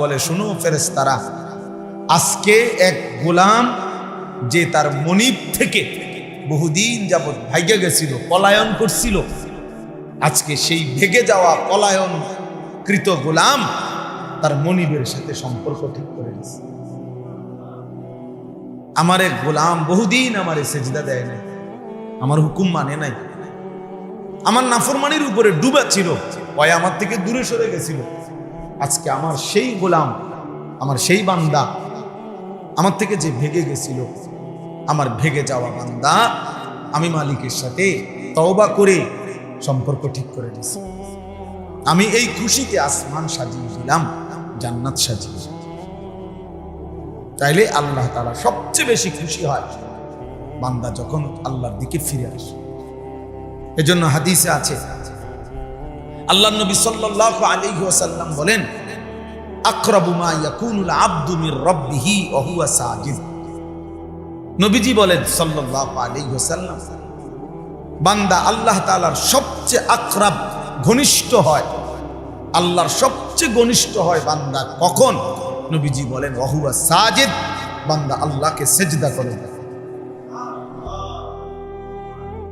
বলে, শুনো ফেরেস্তারা আজকে এক গোলাম যে তার মনিব থেকে বহুদিন যাবৎ ভাইগে গেছিল, পলায়ন করছিল, আজকে সেই ভেগে যাওয়া পলায়ন কৃত গোলাম তার মনিবের সাথে সম্পর্ক ঠিক করে দিয়েছে আমার এক গোলাম বহুদিন আমারে সেজদা দেয় নাই, আমার হুকুম মানে নাই। আমার নাফরমানির উপরে ডুবা ছিল ভয় আমার থেকে দূরে সরে গেছিল। আজকে আমার সেই গোলাম, আমার সেই বান্দা, আমার থেকে যে ভেগে গেছিল, আমার ভেগে যাওয়া বান্দা, আমি মালিকের সাথে তওবা করে সম্পর্ক ঠিক করে দিয়েছি আমি এই খুশিতে আসমান সাজিয়ে দিলাম, জান্নাত সাজিয়ে। তাইলে আল্লাহ তারা সবচেয়ে বেশি খুশি হয় বান্দা যখন আল্লাহর দিকে ফিরে আসে এজন্য হাদিসে আছে আল্লাহ নবী সাল্লাল্লাহু আলাইহি ওয়াসাল্লাম বলেন বান্দা কখন? নবীজি বলেন, ওয়া সাজিদ, বান্দা আল্লাহকে সেজদা করে।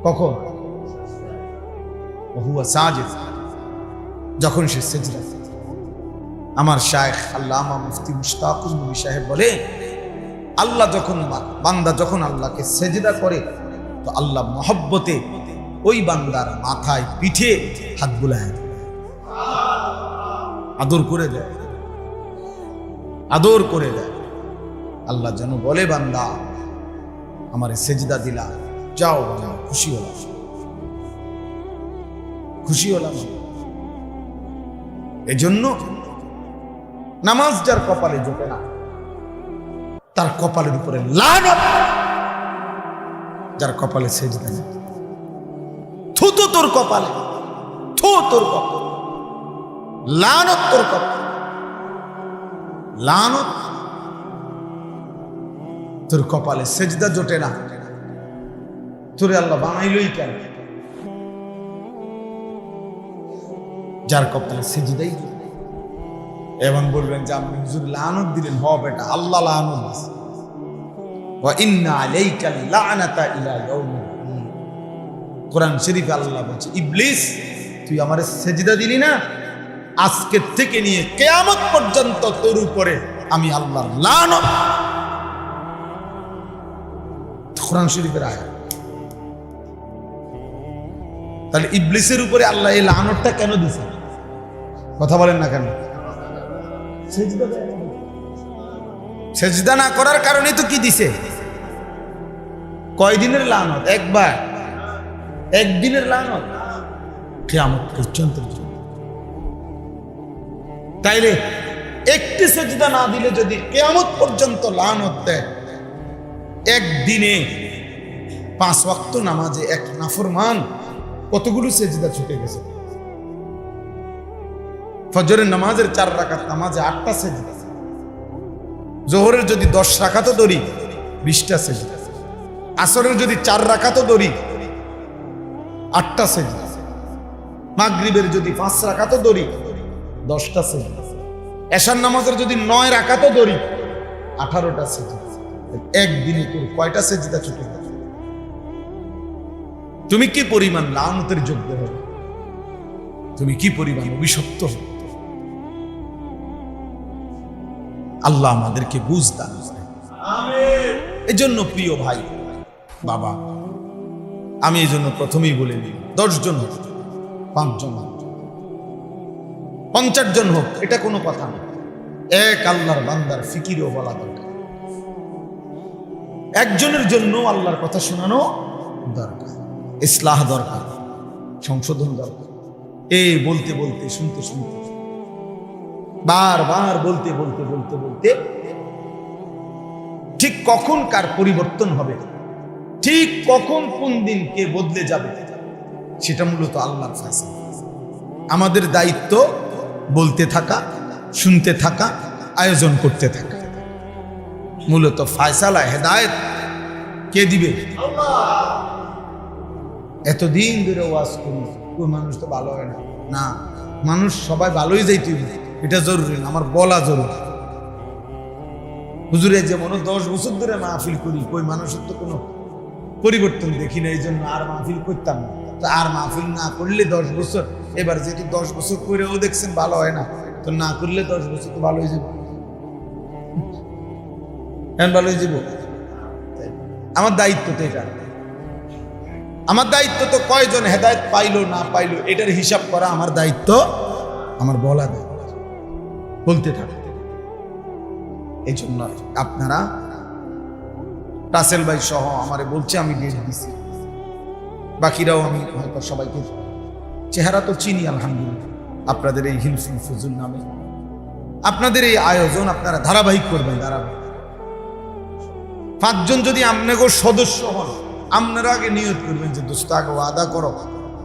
কখন? ওয়া হুয়া সাজিদ, যখন সে সেজদা। আমার শায়েখ আল্লামা মুফতি মুশতাকুল নবী সাহেব বলে, আল্লাহ যখন বান্দা যখন আল্লাহকে সেজদা করে, তো আল্লাহ মহব্বতে ওই বান্দার মাথায় পিঠে হাত বুলায় আদর করে দেয়। আদর করে দেয়। আল্লাহ যেন বলে, বান্দা, আমার সেজদা দিলা। যাও যাও, খুশি হলাম। খুশি হলাম। এজন্য নামাজ যার কপালে জোটে না, তার কপালের উপরে লানত যার কপালে সেজদা নেই। থুতো তোর কপালে, থু তোর কপাল, লানত তোর কপাল, লানত তোর কপালে সেজদা জোটে না। তোরে আল্লাহ বানাইলই কেন? যার কপালে সেজদাই জোটে। এবং বলবেন যে আপনি হুজুর লানত দিলেন হ বেটা, আল্লাহ লানত দিছে। কোরআন শরীফে আল্লাহ বলছে, ইবলিস, তুই আমারে সেজদা দিলি না? আজকের থেকে নিয়ে কেয়ামত পর্যন্ত তোর উপরে আমি আল্লাহর লানত কোরআন শরীফের আয়াত। তাহলে ইবলিসের উপরে আল্লাহ এই লানতটা কেন দিছে? কথা বলেন না কেন? সেজদা না। করার কারণে তো কি দিছে? কয়দিনের লানত? একবার। একদিনের লানত। পর্যন্ত। তাইলে একটি সেজদা না দিলে যদি কেয়ামত পর্যন্ত লানত দেয়, একদিনে পাঁচ ওয়াক্ত নামাজে এক নাফরমান কতগুলো সেজদা ছুটে গেছে? ফজরের নামাজের চার রাকাত, নামাজে আটটা সেজদা। জোহরের যদি দশ রাকাতও দড়ি বিশটা সেজদা। আসরের যদি চার রাকাতও দড়ি আটটা সেজদা। মাগরিবের যদি পাঁচ রাকাতও দড়ি দশটা সেজদা। এশার নামাজের যদি নয় রাকাতও দড়ি আঠারোটা সেজদা। একদিনে তোর কয়টা সেজদা ছুটে তুমি কি পরিমাণ লানতের যোগ্য হবে? তুমি কি পরিমাণ অভিশপ্ত হবে? আল্লাহ আমাদেরকে বুঝ দান। এই জন্য প্রিয় ভাই বাবা আমি এই জন্য প্রথমেই বলে নিই দশজন হোক পাঁচজন হোক পঞ্চাশ জন হোক এটা কোনো কথা না। এক আল্লাহর বান্দার ফিকিরও বলা দরকার। একজনের জন্য আল্লাহর কথা শোনানো দরকার। ইসলাহ দরকার সংশোধন দরকার। এই বলতে বলতে শুনতে শুনতে বারবার বলতে বলতে বলতে বলতে ঠিক কখন কার পরিবর্তন হবে? ঠিক কখন কোন দিন কে বদলে যাবে? সেটা মূলত ফয়সালা। আমাদের দায়িত্ব বলতে থাকা, শুনতে থাকা, আয়োজন করতে থাকা। মূলত ফায়সালা, হেদায়ত কে দিবে? এতদিন ধরে ওয়াজ করি, ওই মানুষ তো ভালো হয় না। না, মানুষ সবাই ভালোই যাইতে এটা জরুরি না, আমার বলা জরুরি। হুজুরে যেমন দশ বছর ধরে মাহফিল করি, কই মানুষের তো কোনো পরিবর্তন দেখি না এই জন্য আর মাহফিল করতাম না। তো আর মাহফিল না করলে দশ বছর, এবার যেহেতু দশ বছর করেও দেখছেন ভালো হয় না, তো না করলে দশ বছর তো ভালো হয়ে যাবে। হ্যাঁ ভালো হয়ে যাব আমার দায়িত্ব তো এটা। আমার দায়িত্ব তো কয়জন হেদায়ত পাইলো না পাইলো, এটার হিসাব করা আমার দায়িত্ব, আমার বলা দায়িত্ব। বলতে থাকে এই জন্য আপনারা রাসেল ভাই সহ আমারে বলছে, আমি ডেট দিছি। বাকিরাও আমি হয়তো সবাইকে চেহারা তো চিনি, আলহামদুলিল্লাহ। আপনাদের এই হিলফুল ফজুল নামে। আপনাদের এই আয়োজন আপনারা ধারাবাহিক করবেন, ধারাবাহিক। পাঁচজন যদি আপনাকে সদস্য হন, আপনারা আগে নিয়োগ করবেন যে, দোস্ত, আগে ওয়াদা করো।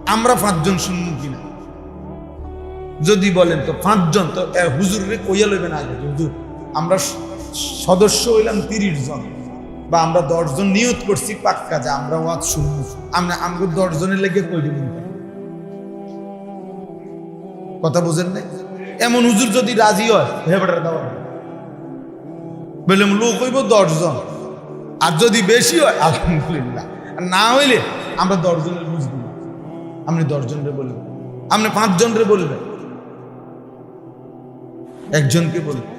আমরা পাঁচজন শুনব কিনা? যদি বলেন তো পাঁচজন, তো হুজুরে কইয়া লইবেন আগে। হুজুর আমরা সদস্য হইলাম তিরিশ জন, বা আমরা দশজন নিয়ত করছি পাক্কা যে আমরা ওয়াজ শুনব। আমরা আমাকে দশজনের লেগে কই দিবেন কথা বুঝেন নাই? এমন হুজুর যদি রাজি হয় হেবাটার দেওয়া বললাম, লোক হইব দশজন আর যদি বেশি হয়, আলহামদুলিল্লাহ। আর না হইলে আমরা দশজনের বুঝব আপনি দশজনরে বলবেন। আপনি পাঁচজনরে বলবেন। একজনকে বলবেন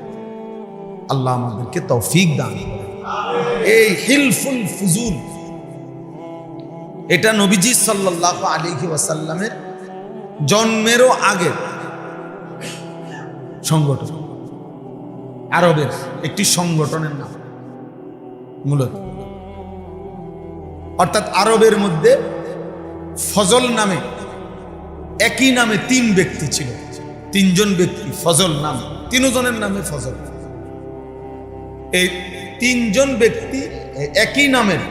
আল্লাহ আমাদেরকে তৌফিক দান এই হিলফুল ফুজুল, এটা নবীজি সাল্লাহ আলিহি ওয়াসাল্লামের জন্মেরও আগে সংগঠন। আরবের একটি সংগঠনের নাম, মূলত। অর্থাৎ আরবের মধ্যে ফজল নামে, একই নামে তিন ব্যক্তি ছিল। তিনজন ব্যক্তি, ফজল নাম। তিনজনের নামে ফজল এই তিনজন ব্যক্তি একই নামের,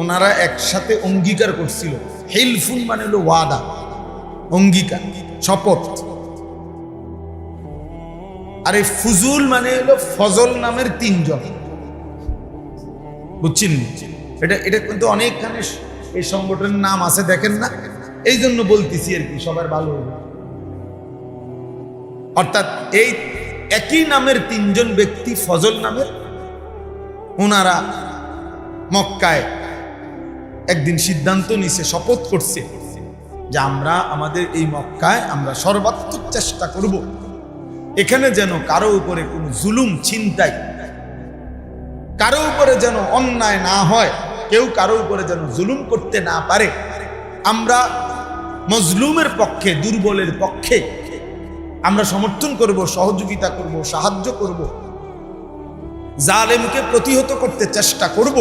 ওনারা একসাথে অঙ্গীকার করছিল। হেলফুল মানে হলো ওয়াদা, অঙ্গীকার, শপথ। আর এই ফুজুল মানে হলো ফজল নামের তিনজন। বুঝছেন? এটা এটা কিন্তু অনেকখানে এই সংগঠনের নাম আছে, দেখেন না? এই জন্য বলতেছি আর কি, সবার ভালো হবে অর্থাৎ এই একই নামের তিনজন ব্যক্তি ফজল নামের ওনারা মক্কায় একদিন সিদ্ধান্ত নিছে, শপথ করছে যে আমরা আমাদের এই মক্কায় আমরা সর্বাত্মক চেষ্টা করব। এখানে যেন কারও উপরে কোনো জুলুম, ছিনতাই, কারও উপরে যেন অন্যায় না হয়, কেউ কারও উপরে যেন জুলুম করতে না পারে, আমরা মজলুমের পক্ষে, দুর্বলের পক্ষে আমরা সমর্থন করব, সহযোগিতা করব, সাহায্য করব, জালেমকে প্রতিহত করতে চেষ্টা করব,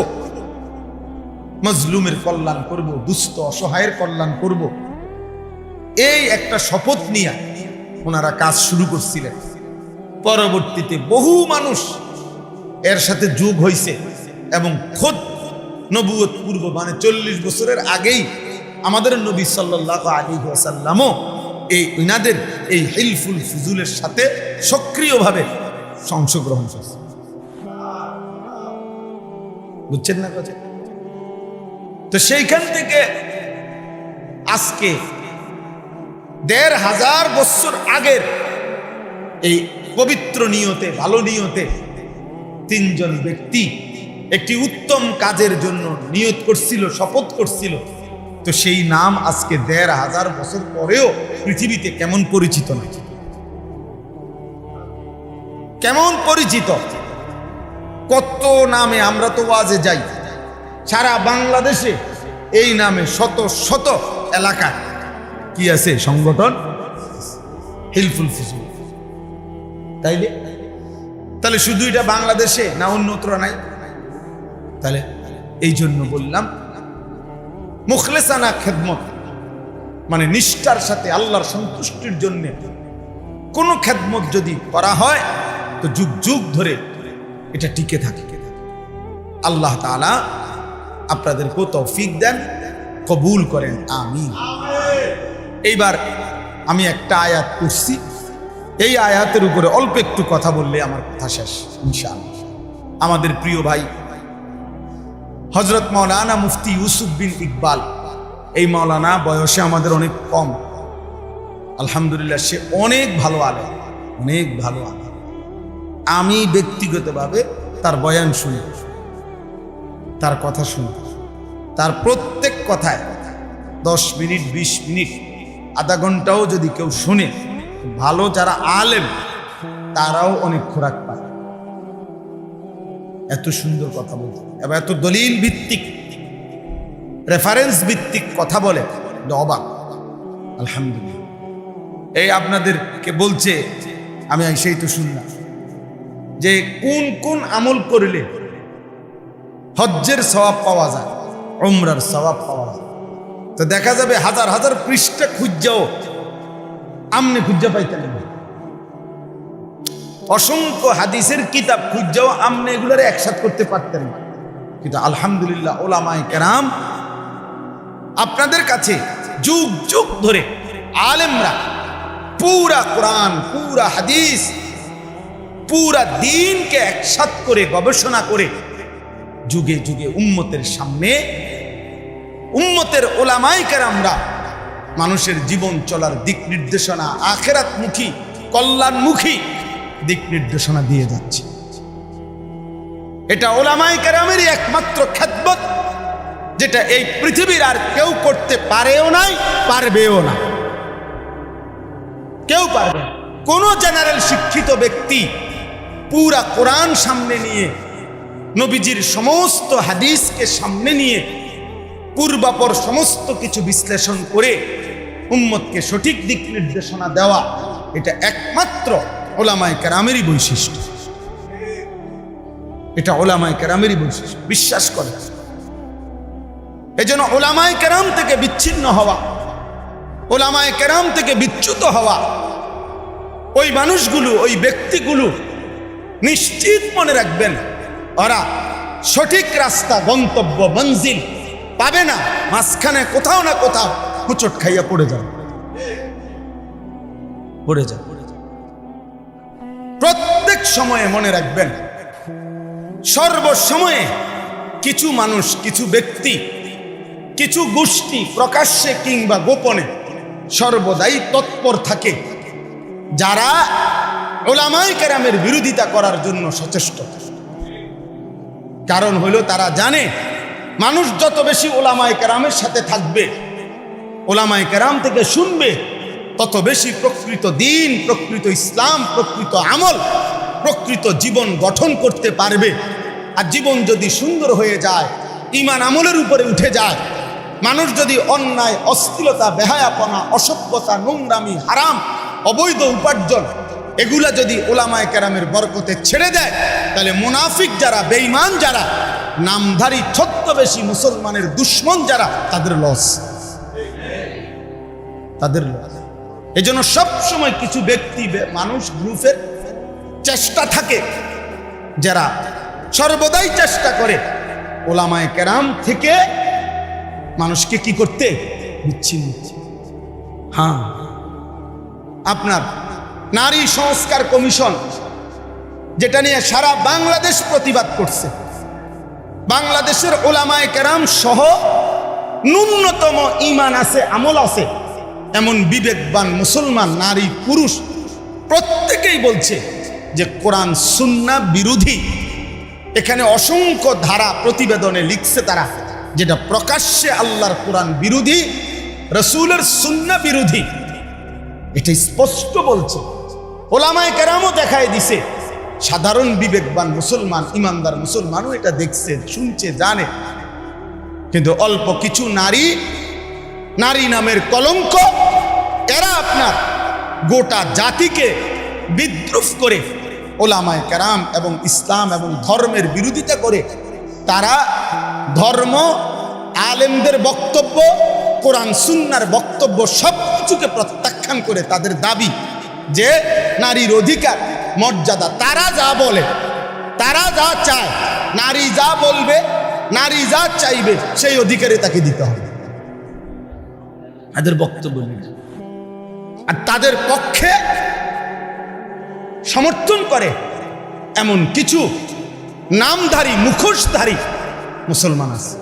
মজলুমের কল্যাণ করব, দুস্থ, অসহায়ের কল্যাণ করব। এই একটা শপথ নিয়ে ওনারা কাজ শুরু করছিলেন। পরবর্তীতে বহু মানুষ এর সাথে যোগ হয়েছে এবং খোদ নবুয়ত পূর্ব মানে চল্লিশ বছরের আগেই আমাদের নবী সাল্লাহ আলী আসাল্লামও এই ইনাদের এই হিলফুল ফুজুলের সাথে সক্রিয়ভাবে অংশগ্রহণ করছে। বুঝছেন না কথা? তো সেইখান থেকে আজকে দেড় হাজার বছর আগের এই পবিত্র নিয়তে, ভালো নিয়তে তিনজন ব্যক্তি একটি উত্তম কাজের জন্য নিয়ত করছিল, শপথ করছিল। তো সেই নাম আজকে দেড় হাজার বছর পরেও পৃথিবীতে কেমন পরিচিত নাকি কেমন পরিচিত? কত নামে আমরা তো ওয়াজে যাই। সারা বাংলাদেশে এই নামে শত শত এলাকা। কি আছে সংগঠন? হিলফুল ফিজুল। তাইলে? তাহলে শুধু এটা বাংলাদেশে না অন্যত্র নাই? তাহলে এই জন্য বললাম মুখলেসানা খেদমত। মানে নিষ্ঠার সাথে আল্লাহর সন্তুষ্টির জন্য কোনো খেদমত যদি করা হয়, তো যুগ যুগ ধরে এটা টিকে থাকে। আল্লাহ তাআলা আপনাদেরকেও তৌফিক দেন, কবুল করেন আমি এইবার আমি একটা আয়াত করছি এই আয়াতের উপরে অল্প একটু কথা বললে আমার কথা শেষ, ইনশাআল্লাহ। আমাদের প্রিয় ভাই হজরত মৌলানা মুফতি ইউসুফ বিন ইকবাল। এই মৌলানা বয়সে আমাদের অনেক কম। আলহামদুলিল্লাহ, সে অনেক ভালো আলে অনেক ভালো আলেম। আমি ব্যক্তিগতভাবে তার বয়ান শুনি, তার কথা শুনি। তার প্রত্যেক কথায় দশ মিনিট, বিশ মিনিট, আধা ঘন্টাও যদি কেউ শুনে, ভালো যারা আলেম, তারাও অনেক খোরাক পায়। এত সুন্দর কথা বলতে। এবং এত দলিল ভিত্তিক রেফারেন্স ভিত্তিক কথা বলে অবাক। আলহামদুলিল্লাহ। এই আপনাদেরকে বলছে, আমি সেই তো শুনলাম, যে কোন কোন আমল করলে হজ্জের স্বভাব পাওয়া যায় ওমরার স্বভাব পাওয়া যায়। তো দেখা যাবে হাজার হাজার পৃষ্ঠা খুঁজাও আমনে খুঁজা পাইতেন না অসংখ্য হাদিসের কিতাব খুঁজাও আমনে এগুলোর একসাথ করতে পারতেন না। কিন্তু আলহামদুলিল্লাহ ওলামায় কেরাম আপনাদের কাছে যুগ যুগ ধরে আলেমরা পুরা কোরআন, পুরা হাদিস, পুরা দিনকে একসাথ করে গবেষণা করে যুগে যুগে উম্মতের সামনে উম্মতের ওলামাই কেরামরা মানুষের জীবন চলার দিক নির্দেশনা, আখেরাতমুখী, কল্যাণমুখী দিক নির্দেশনা দিয়ে যাচ্ছে। এটা ওলামাই কেরামেরই একমাত্র খ্যাতবত যেটা এই পৃথিবীর আর কেউ করতে পারেও নাই, পারবেও না কেউ পারবে। কোন জেনারেল শিক্ষিত ব্যক্তি পুরা কোরআন সামনে নিয়ে, নবীজির সমস্ত হাদিসকে সামনে নিয়ে, পূর্বাপর সমস্ত কিছু বিশ্লেষণ করে উম্মতকে সঠিক দিক নির্দেশনা দেওয়া, এটা একমাত্র ওলামায় কেরামেরই বৈশিষ্ট্য এটা ওলামায় কেরামেরই বৈশিষ্ট্য। বিশ্বাস করে এই জন্য ওলামায় কেরাম থেকে বিচ্ছিন্ন হওয়া, ওলামায় কেরাম থেকে বিচ্যুত হওয়া, ওই মানুষগুলো, ওই ব্যক্তিগুলো নিশ্চিত মনে রাখবেন, ওরা সঠিক রাস্তা, গন্তব্য, মঞ্জিল পাবে না, মাঝখানে কোথাও না কোথাও হুচট খাইয়া পড়ে যাবে। পড়ে যাবে। প্রত্যেক সময়ে মনে রাখবেন সর্বসময়ে কিছু মানুষ, কিছু ব্যক্তি, কিছু গোষ্ঠী প্রকাশ্যে কিংবা গোপনে সর্বদাই তৎপর থাকে। যারা ওলামাই কেরামের বিরোধিতা করার জন্য সচেষ্ট। কারণ হলো তারা জানে, মানুষ যত বেশি ওলামায় কেরামের সাথে থাকবে ওলামায় কেরাম থেকে শুনবে, তত বেশি প্রকৃত দিন, প্রকৃত ইসলাম, প্রকৃত আমল প্রকৃত জীবন গঠন করতে পারবে। আর জীবন যদি সুন্দর হয়ে যায় ইমান আমলের উপরে উঠে যায়, মানুষ যদি অন্যায় অস্থিরতা বেহায়াপনা, অসভ্যতা, নোংরামি, হারাম, অবৈধ উপার্জন, এগুলা যদি ওলামায় কেরামের বরকতে ছেড়ে দেয়, তাহলে মুনাফিক যারা, বেঈমান যারা, নামধারী ছদ্মবেশী মুসলমানের দুশ্মন যারা, তাদের লস। তাদের লস। এই জন্য সবসময় কিছু ব্যক্তি, মানুষ, গ্রুপের চেষ্টা থাকে। যারা সর্বদাই চেষ্টা করে, ওলামায় কেরাম থেকে মানুষকে কি করতে? বিচ্ছিন্ন। হ্যাঁ। আপনার নারী সংস্কার কমিশন যেটা নিয়ে সারা বাংলাদেশ প্রতিবাদ করছে, বাংলাদেশের ওলামায় কেরাম সহ ন্যূনতম ইমান আছে, আমল আছে, এমন বিবেকবান মুসলমান নারী পুরুষ প্রত্যেকেই বলছে যে কোরআন সুন্না বিরোধী। এখানে অসংখ্য ধারা প্রতিবেদনে লিখছে তারা, যেটা প্রকাশ্যে আল্লাহর কোরআন বিরোধী, রসুলের সুন্না বিরোধী। এটা স্পষ্ট বলছে। ওলামায় কেরামও দেখায় দিছে। সাধারণ বিবেকবান মুসলমান, ইমানদার মুসলমানও এটা দেখছে, শুনছে, জানে। কিন্তু অল্প কিছু নারী নারী নামের কলঙ্ক, এরা আপনার গোটা জাতিকে বিদ্রুপ করে ওলামায় কারাম এবং ইসলাম এবং ধর্মের বিরোধিতা করে তারা ধর্ম আলেমদের বক্তব্য, কোরআন, সুন্নার বক্তব্য সব কিছুকে প্রত্যাখ্যান করে তাদের দাবি যে নারীর অধিকার, মর্যাদা, তারা যা বলে, তারা যা চায়, নারী যা বলবে, নারী যা চাইবে, সেই অধিকারে তাকে দিতে হবে। তাদের বক্তব্য আর তাদের পক্ষে সমর্থন করে এমন কিছু নামধারী, মুখোশধারী মুসলমান আছে।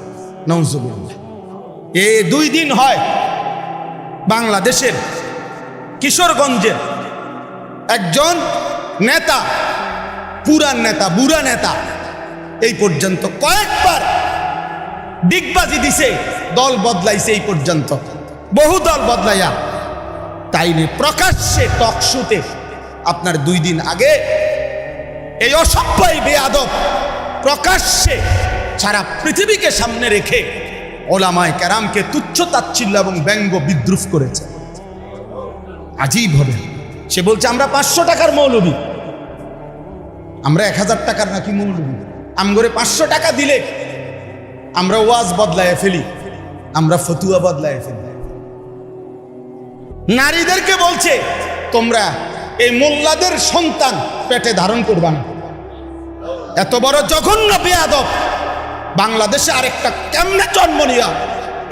নৌজুবিল্লাহ এ দুই দিন হয় বাংলাদেশের কিশোরগঞ্জের একজন নেতা, পুরান নেতা, বুড়া নেতা, এই পর্যন্ত কয়েকবার ডিগবাজি দিছে, দল বদলাইছে এই পর্যন্ত। বহু দল বদলাইয়া তাই নিয়ে প্রকাশ্যে টকশুতে আপনার দুই দিন আগে এই অসভ্যই বেয়াদব প্রকাশ্যে সারা পৃথিবীকে সামনে রেখে ওলামায় ক্যারামকে তুচ্ছ তাচ্ছিল্য এবং ব্যঙ্গ বিদ্রুপ করেছে। আজীব হবে। সে বলছে, আমরা পাঁচশো টাকার মৌলবী। আমরা এক হাজার টাকার নাকি মৌলবী? আমগরে পাঁচশো টাকা দিলে আমরা ওয়াজ বদলায় ফেলি, আমরা ফতুয়া বদলায় ফেলি। নারীদেরকে বলছে, তোমরা এই মোল্লাদের সন্তান পেটে ধারণ করবা না। এত বড় জঘন্য বেয়াদব। বাংলাদেশে আরেকটা কেমনে জন্ম নিয়া?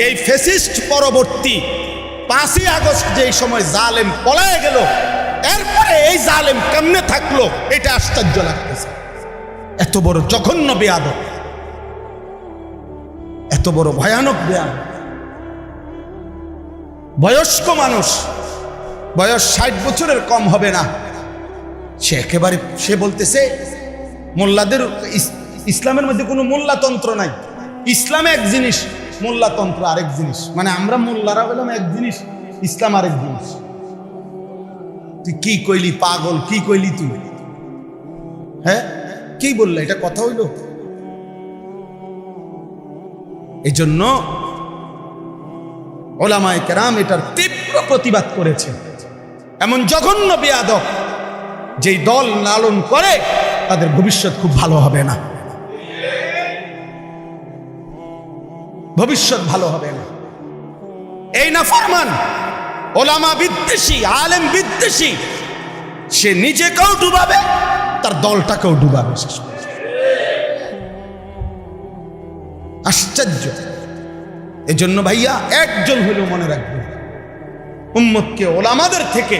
এই ফেসিস্ট পরবর্তী পাঁচই আগস্ট যেই সময় জালেম পলায় গেল, এরপরে এই জালেম কেমনে থাকল এটা আশ্চর্য লাগতেছে। এত বড় জঘন্য বেয়াদব। এত বড় ভয়ানক বেয়াদব। বয়স্ক মানুষ বয়স ষাট বছরের কম হবে না। সে একেবারে, সে বলতেছে, মোল্লাদের ইসলামের মধ্যে কোনো মোল্লাতন্ত্র নাই। ইসলাম এক জিনিস, মোল্লাতন্ত্র আরেক জিনিস। মানে আমরা মোল্লারা বললাম এক জিনিস, ইসলাম আরেক জিনিস। তুই কি কইলি পাগল, কি কইলি তুই? হ্যাঁ? কি বললে? এটা কথা হইল? এই জন্য ওলামায় কেরাম এটার তীব্র প্রতিবাদ করেছে এমন জঘন্য বেয়াদব, যেই দল লালন করে, তাদের ভবিষ্যৎ খুব ভালো হবে না। ভবিষ্যৎ ভালো হবে না। এই না ফরমান, ওলামা বিদ্বেষী, আলেম বিদ্বেষী, সে নিজেকেও ডুবাবে, তার দলটাকেও ডুবাবে আশ্চর্য। এজন্য ভাইয়া, একজন হলেও মনে রাখবেন উম্মতকে, ওলামাদের থেকে,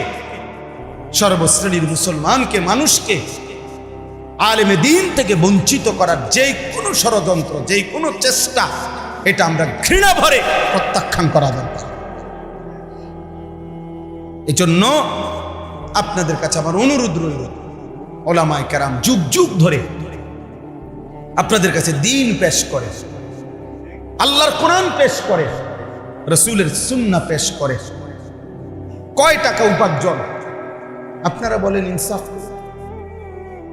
সর্বশ্রেণীর মুসলমানকে, মানুষকে, আলেমে দিন থেকে বঞ্চিত করার যে কোনো ষড়যন্ত্র, যে কোনো চেষ্টা, এটা আমরা ঘৃণা ভরে প্রত্যাখ্যান করা দরকার। এজন্য আপনাদের কাছে আমার অনুরোধ রইল, ওলামায় কেরাম যুগ যুগ ধরে আপনাদের কাছে দিন পেশ করে, আল্লাহর কোরআন পেশ করে, রসুলের সুন্না পেশ করে কয় টাকা উপার্জন? আপনারা বলেন ইনসাফ।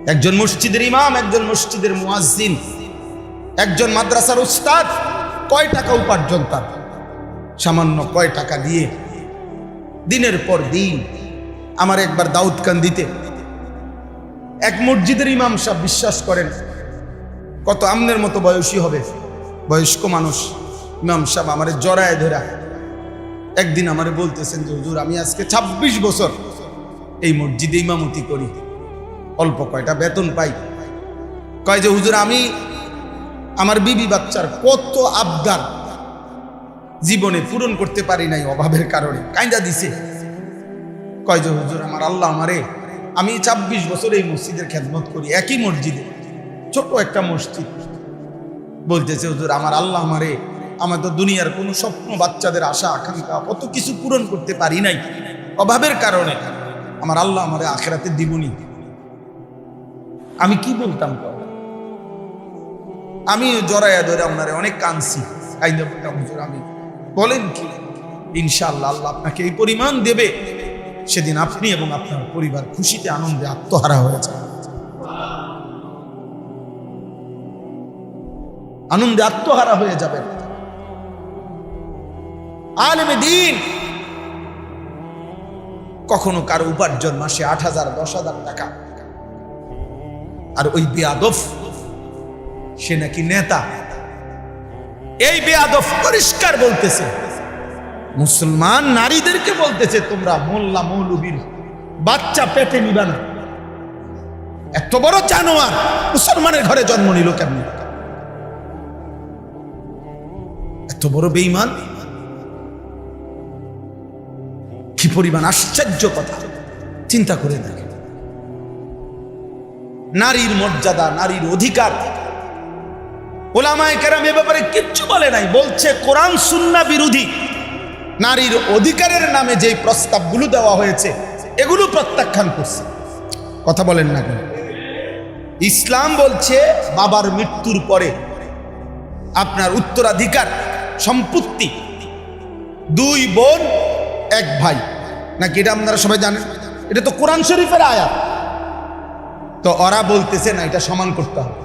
একজন মসজিদের ইমাম, একজন মসজিদের মুয়াজ্জিন, একজন মাদ্রাসার উস্তাদ কয় টাকা উপার্জন তার? সামান্য কয় টাকা দিয়ে। দিনের পর দিন আমার একবার দাউদ কান দিতে এক মসজিদের ইমাম সাহেব বিশ্বাস করেন, কত আমনের মতো বয়সী হবে, বয়স্ক মানুষ। ইমাম সাহেব আমারে জড়ায় ধরা। একদিন আমারে বলতেছেন যে, হুজুর, আমি আজকে ২৬ বছর এই মসজিদে ইমামতি করি। অল্প কয়টা বেতন পাই। কয় যে, হুজুর, আমি আমার বিবি বাচ্চার কত আবদার জীবনে পূরণ করতে পারি নাই অভাবের কারণে, কাইন্দা দিছে। কয় যে, হুজুর, আমার আল্লাহ আমারে, আমি ২৬ বছর এই মসজিদের খেদমত করি, একই মসজিদে, ছোট একটা মসজিদ। বলতেছে, হুজুর, আমার আল্লাহ আমারে আমার তো দুনিয়ার কোনো স্বপ্ন, বাচ্চাদের আশা, আকাঙ্ক্ষা, কত কিছু পূরণ করতে পারি নাই। অভাবের কারণে আমার আল্লাহ আমারে আখেরাতে দিবনি। আমি কি বলতাম আমি জড়াইয়া ধরে আপনারে অনেক কাঁদছি। আমি বলেন কি? ইনশাআল্লাহ আল্লাহ আপনাকে এই পরিমাণ দেবে। সেদিন আপনি এবং আপনার পরিবার খুশিতে, আনন্দে আত্মহারা হয়ে যাবে। আনন্দে আত্মহারা হয়ে যাবেন। আলেমে দিন। কখনো কারও উপার্জন মাসে আট হাজার, দশ হাজার টাকা। আর ওই বেয়াদফ সে নাকি নেতা। এই বেয়াদফ পরিষ্কার বলতেছে, মুসলমান নারীদেরকে বলতেছে, তোমরা মোল্লা মৌলবীর বাচ্চা পেটে নিবা না। এত বড় জানোয়ার মুসলমানের ঘরে জন্ম নিল কেমন? এত বড় বেইমান কি পরিমাণ আশ্চর্য কথা। চিন্তা করে দেখে। নারীর মর্যাদা, নারীর অধিকার। ওলামায় কেরাম এ ব্যাপারে কিচ্ছু বলে নাই, বলছে কোরআন, সুন্না বিরোধী। নারীর অধিকারের নামে যে প্রস্তাবগুলো দেওয়া হয়েছে, এগুলো প্রত্যাখ্যান করছে। কথা বলেন না কেন? ইসলাম বলছে, বাবার মৃত্যুর পরে আপনার উত্তরাধিকার, সম্পত্তি। দুই বোন, এক ভাই। নাকি এটা আপনারা সবাই জানেন? এটা তো কোরআন শরীফের আয়াত। তো ওরা বলতেছে না, এটা সমান করতে হবে।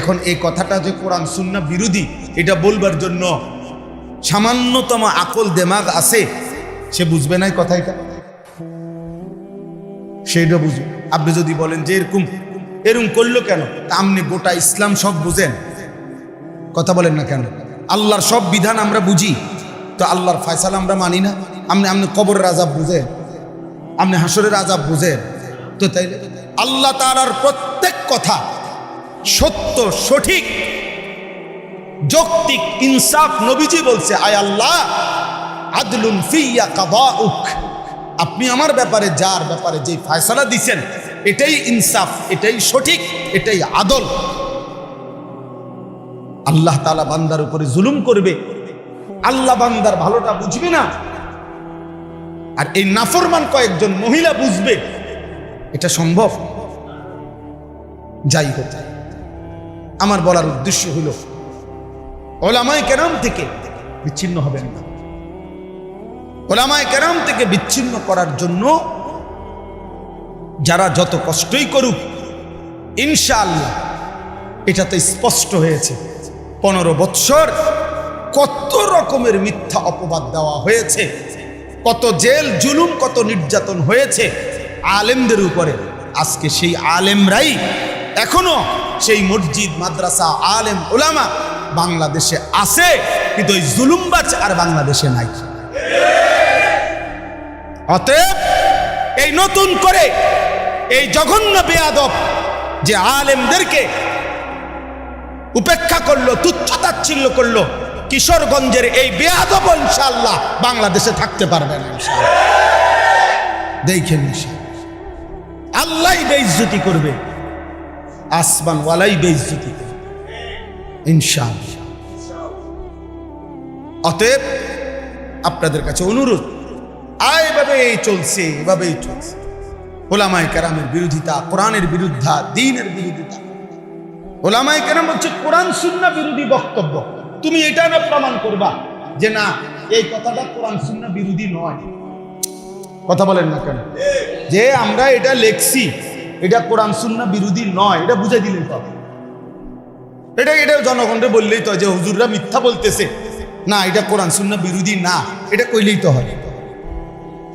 এখন এই কথাটা যে কোরআন সুন্না বিরোধী, এটা বলবার জন্য সামান্যতম আকল দেমাগ আছে। সে বুঝবে না কথা এটা? সেইটা বুঝবে আপনি যদি বলেন যে এরকম এরকম করল কেন? তা আপনি গোটা ইসলাম সব বুঝেন। কথা বলেন না কেন? আল্লাহর সব বিধান আমরা বুঝি। তো আল্লাহর ফয়সালা আমরা মানি না। আপনি আপনি কবরের আজাব বুঝেন আপনি হাসরের আজাব বুঝেন তো তাই আল্লাহ তাআলার প্রত্যেক কথা সত্য, সঠিক, যৌক্তিক ইনসাফ নবীজি বলছে, আয় আল্লাহ, আদলুন ফিয়া কাবাউক। আপনি আমার ব্যাপারে যার ব্যাপারে যে ফয়সালা দিছেন, এটাই ইনসাফ, এটাই সঠিক, এটাই আদল। আল্লাহ তাআলা বান্দার উপরে জুলুম করবে আল্লাহ বান্দার ভালোটা বুঝবে না? আর এই নাফরমান কয়েকজন মহিলা বুঝবে, এটা সম্ভব? যাই হোক, আমার বলার উদ্দেশ্য হলো, ওলামায় কেরাম থেকে বিচ্ছিন্ন হবেন না। ওলামায় কেরাম থেকে বিচ্ছিন্ন করার জন্য যারা যত কষ্টই করুক, ইনশাআল্লাহ, এটা তো স্পষ্ট হয়েছে, পনেরো বৎসর কত রকমের মিথ্যা অপবাদ দেওয়া হয়েছে, কত জেল, জুলুম, কত নির্যাতন হয়েছে, আলেমদের উপরে। আজকে সেই আলেমরাই এখনও সেই মসজিদ, মাদ্রাসা, আলেম, ওলামা বাংলাদেশে আছে, কিন্তু ওই জুলুমবাজ আর বাংলাদেশে নাই। অতএব এই নতুন করে এই জঘন্য বেয়াদব যে আলেমদেরকে উপেক্ষা করল, তুচ্ছতাচ্ছিল্য করল কিশোরগঞ্জের এই বেয়াদব ইনশাল্লাহ বাংলাদেশে থাকতে পারবে না। দেখেন। আল্লাহ বেইজ্জতি করবে। আসমান ওয়ালাই বেইজ্জতি করবে। ইনশাআল্লাহ। অতএব আপনাদের কাছে অনুরোধ এভাবে এই চলছে, এভাবেই চলছে। ওলামায় কেরামের বিরোধিতা, কোরআনের বিরুদ্ধা, দিনের বিরোধিতা। ওলামায় কেরাম হচ্ছে কোরআন সুন্না বিরোধী বক্তব্য। তুমি এটা না প্রমাণ করবা যে না, এই কথাটা কোরআন সুন্না বিরোধী নয়। কথা বলেন না কেন? যে আমরা এটা লেখছি, এটা কোরআন সুন্না বিরোধী নয়, এটা বুঝে দিলেই তো এটা এটা জনগণকে বললেই তো যে হুজুররা মিথ্যা বলতেছে। না, এটা কোরআন সুন্না বিরোধী না, এটা কইলেই তো হয়।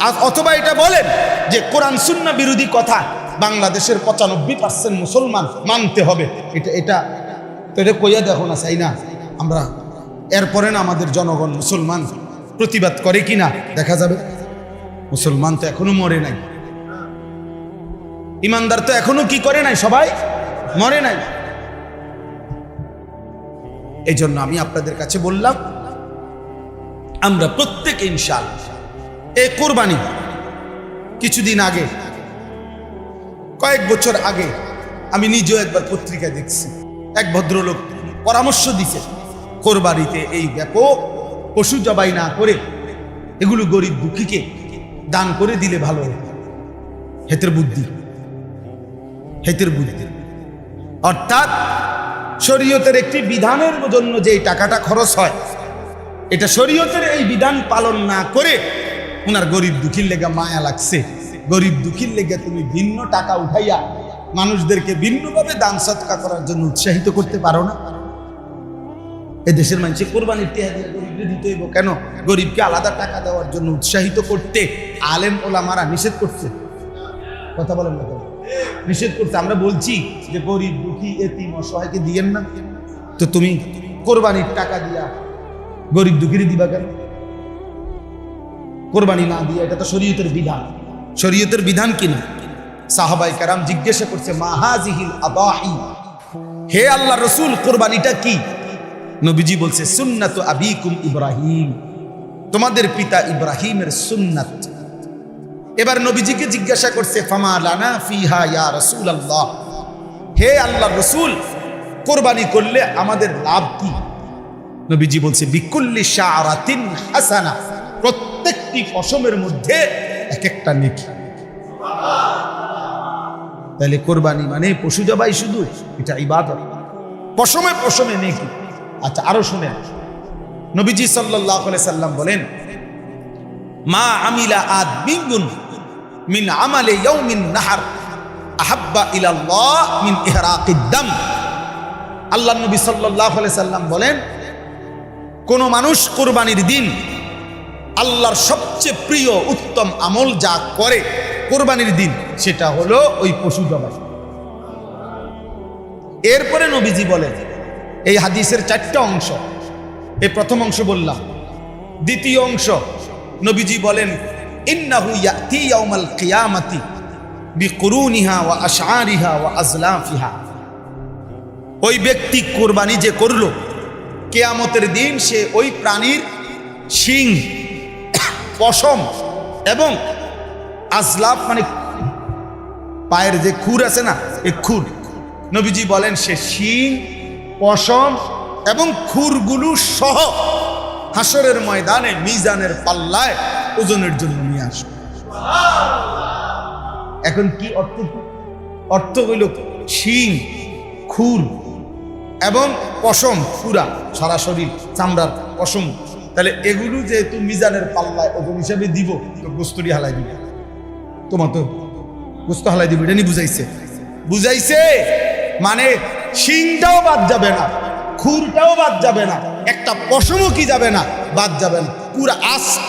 আর অথবা এটা বলেন যে কোরআন সুন্না বিরোধী কথা বাংলাদেশের পঁচানব্বই পার্সেন্ট মুসলমান মানতে হবে। এটা এটা, তো এটা কইয়া দেখো না চাই না আমরা এরপরে না আমাদের জনগণ মুসলমান প্রতিবাদ করে কি না দেখা যাবে। মুসলমান তো এখনও মরে নাই। ইমানদার তো এখনও কি করে নাই সবাই? মরে নাই। এই জন্য আমি আপনাদের কাছে বললাম, আমরা প্রত্যেক ইনশাল এ কোরবানি কিছুদিন আগে, কয়েক বছর আগে আমি নিজেও একবার পত্রিকায় দেখছি। এক ভদ্রলোক পরামর্শ দিছে কোরবানিতে এই ব্যাপক পশু জবাই না করে এগুলো গরিব দুঃখীকে দান করে দিলে ভালো হতো হেতের বুদ্ধি। হেতের বুদ্ধি। অর্থাৎ শরীয়তের একটি বিধানের জন্য যে টাকাটা খরচ হয়, এটা শরীয়তের এই বিধান পালন না করে ওনার গরিব দুঃখীর লেগে মায়া লাগছে। গরিব দুঃখীর লেগে তুমি ভিন্ন টাকা উঠাইয়া মানুষদেরকে ভিন্নভাবে দান সৎকা করার জন্য উৎসাহিত করতে পারো না। এ দেশের মানুষে কোরবানির টেহা দিয়ে গরিবকে দিতে হইব কেন? গরিবকে আলাদা টাকা দেওয়ার জন্য উৎসাহিত করতে আলেম ওলামারা নিষেধ করছে। কথা বলেন না? নিষেধ করছে। আমরা বলছি যে গরিব, দুঃখী, এতিম, অসহায়কে দিয়েন না। তো তুমি কোরবানির টাকা দিয়া গরিব, দুঃখীরে দিবা কেন? কোরবানি না দিয়ে এটা তো শরীয়তের বিধান। শরীয়তের বিধান কিনা সাহাবাই কারাম জিজ্ঞাসা করছে মাহাজিহিল আবাহি হে আল্লাহ রসুল, কোরবানিটা কি? নবীজি বলছে, সুন্নাত আবিকুম ইব্রাহিম। তোমাদের পিতা ইব্রাহিমের সুন্নাত। এবার নবীজিকে জিজ্ঞাসা করছে, ফামা লানা ফিহা ইয়া রসুল আল্লাহ হে আল্লাহ রসুল, কোরবানি করলে আমাদের লাভ কি? নবীজি বলছে, বিকুল্লি শাহরাতিন হাসানা। প্রত্যেকটি ফসমের মধ্যে এক একটা নেকি। তাহলে কোরবানি মানে পশু জবাই শুধু, এটা ইবাদত। পশমে পশমে নেকি। আচ্ছা আরও শুনেন। নবীজি সাল্লাম বলেন, মা আমিলা আদমিন মিন আমালে নাহার আহাব্বা ইলাল্লাহ মিন আল্লাহ নবী সাল্লাম বলেন, কোন মানুষ কোরবানির দিন আল্লাহর সবচেয়ে প্রিয় উত্তম আমল যা করে কোরবানির দিন, সেটা হলো ওই পশু জবাই। এরপরে নবীজি বলেন এই হাদিসের চারটা অংশ। এই প্রথম অংশ বললাম। দ্বিতীয় অংশ, নবীজি বলেন, ইন্নাহু ইয়াতি ইয়াউমাল কিয়ামাতি বিকুরুনিহা ওয়া আশআরিহা ওয়া আজলাফিহা। ওই ব্যক্তি কোরবানি যে করল, কেয়ামতের দিন সে ওই প্রাণীর শিং, পশম এবং আজলাফ মানে পায়ের যে খুর আছে না, এই খুর, নবীজি বলেন, সে শিং পশম এবং খুরগুলো সহ হাসরের ময়দানে মিজানের পাল্লায় ওজনের জন্য নিয়ে আসবে এখন কি অর্থ? অর্থ হইল শিং, খুর এবং পশম ফুরা সারা শরীর চামড়ার পশম। তাহলে এগুলো যেহেতু মিজানের পাল্লায় ওজন হিসাবে দিব, তো গোস্তরি হালাই দিব। তোমার তো গোস্ত হালাই দিব, এটা নি বুঝাইছে? বুঝাইছে? মানে শিংটাও বাদ যাবে না, খুরটাও বাদ যাবে না, একটা পশমও কি যাবে না, বাদ যাবে না। পুরো আস্থা